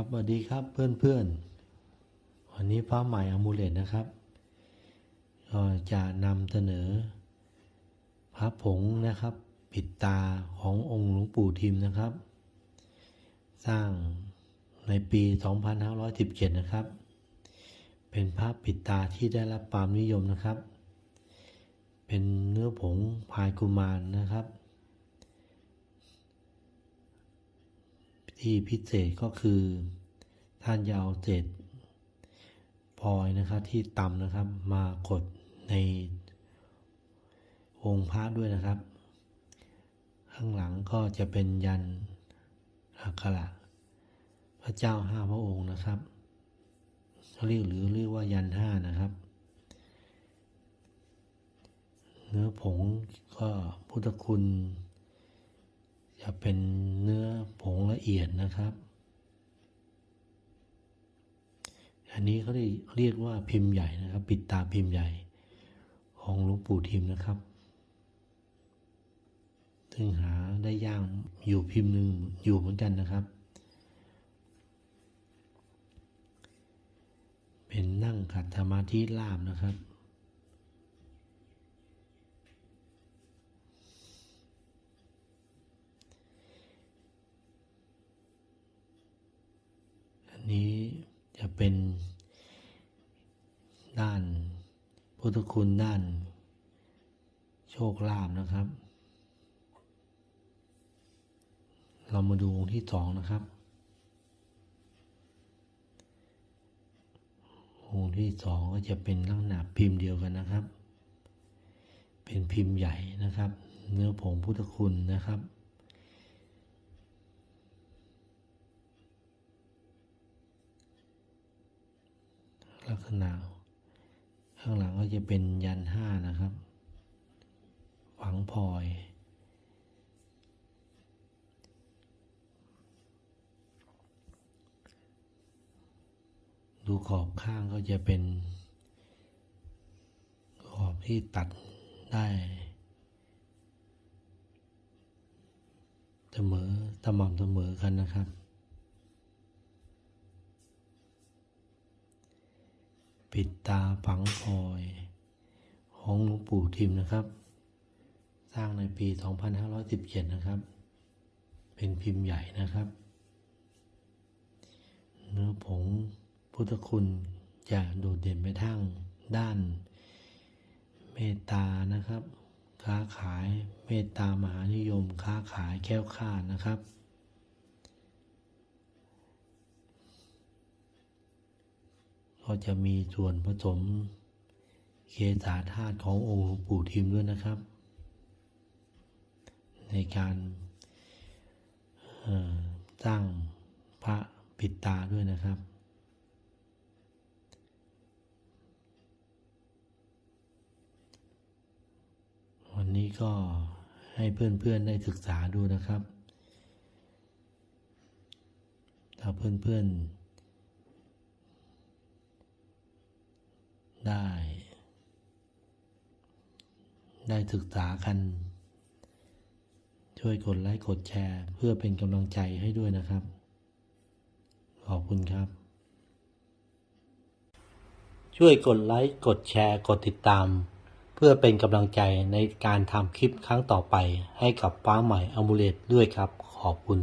ครับสวัสดีครับเพื่อนๆ วันนี้พระใหม่อมูเลตนะครับก็จะนำเสนอ พระผงนะครับ ปิดตาขององค์หลวงปู่ทิมนะครับ สร้างในปี 2517 นะครับ เป็นพระปิดตาที่ได้รับความนิยมนะครับ เป็นเนื้อผงพายกุมารนะครับ ที่พิเศษก็คือ ท่านจะเอาเศษพลอยนะครับที่ต่ำนะครับมากดในองค์พระด้วยนะครับ ข้างหลังก็จะเป็นยันอักขระพระเจ้าห้าพระองค์นะครับเขาเรียกหรือเรียกว่ายันห้านะครับ เนื้อผงก็พุทธคุณ จะเป็นเนื้อผงละเอียดนะครับ อันนี้เขาเรียกว่าพิมพ์ใหญ่นะครับ ปิดตาพิมพ์ใหญ่ของหลวงปู่ทิมนะครับ ซึ่งหาได้ยางอยู่พิมพ์หนึ่งอยู่เหมือนกันนะครับ เป็นนั่งขัดสมาธิลาบนะครับ อั นี้จะเป็นด้านพุทธคุณด้านโชคลาภนะครับ เรามาดูองค์ที่สองนะครับ องค์ที่สองก็จะเป็นลักษณะพิมพ์เดียวกันนะครับ เป็นพิมพ์ใหญ่นะครับ เนื้อผงพุทธคุณนะครับ ลั กษณะ ข้างหลังก็จะเป็นยันห้านะครับฝังพลอย ดูขอบข้างก็จะเป็น ขอบที่ตัดได้เสมอสม่ำเสมอกันนะครับ ปิดตาฝังพลอย ของหลวงปู่ทิมนะครับ สร้างในปี 2517 นะครับ เป็นพิมพ์ใหญ่นะครับ เนื้อผงพุทธคุณจะโดดเด่นไปทางด้าน เมตตานะครับ ค้าขายเมตตามหานิยม ค้าขายแค้วคลาดนะครับ ก็จะมีส่วนผสมเกสาธาตุขององค์หลวงปู่ทิมด้วยนะครับ ในการสร้างพระปิดตาด้วยนะครับ วันนี้ก็ให้เพื่อนๆได้ศึกษาดูนะครับ ถ้าเพื่อนๆ ได้ ได้ศึกษากัน ช่วยกดไลค์กดแชร์ เพื่อเป็นกำลังใจให้ด้วยนะครับ ขอบคุณครับ ช่วยกดไลค์กดแชร์กดติดตาม เพื่อเป็นกำลังใจในการทำคลิปครั้งต่อไปให้กับฟ้าใหม่อมูเลตด้วยครับ ขอบคุณ